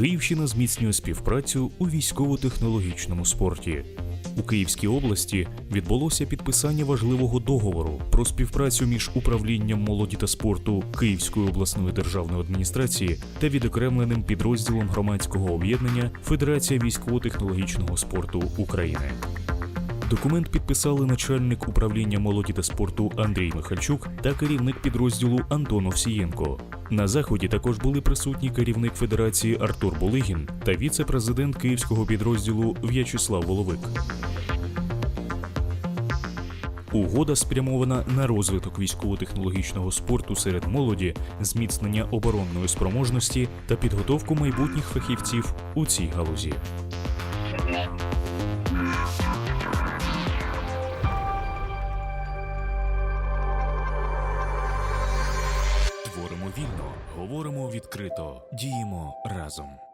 Київщина зміцнює співпрацю у військово-технологічному спорті. У Київській області відбулося підписання важливого договору про співпрацю між управлінням молоді та спорту Київської обласної державної адміністрації та відокремленим підрозділом громадського об'єднання Федерація військово-технологічного спорту України. Документ підписали начальник управління молоді та спорту Андрій Михальчук та керівник підрозділу Антон Овсієнко. На заході також були присутні керівник федерації Артур Булигін та віце-президент київського підрозділу В'ячеслав Воловик. Угода спрямована на розвиток військово-технологічного спорту серед молоді, зміцнення оборонної спроможності та підготовку майбутніх фахівців у цій галузі. Творимо вільно, говоримо відкрито, діємо разом.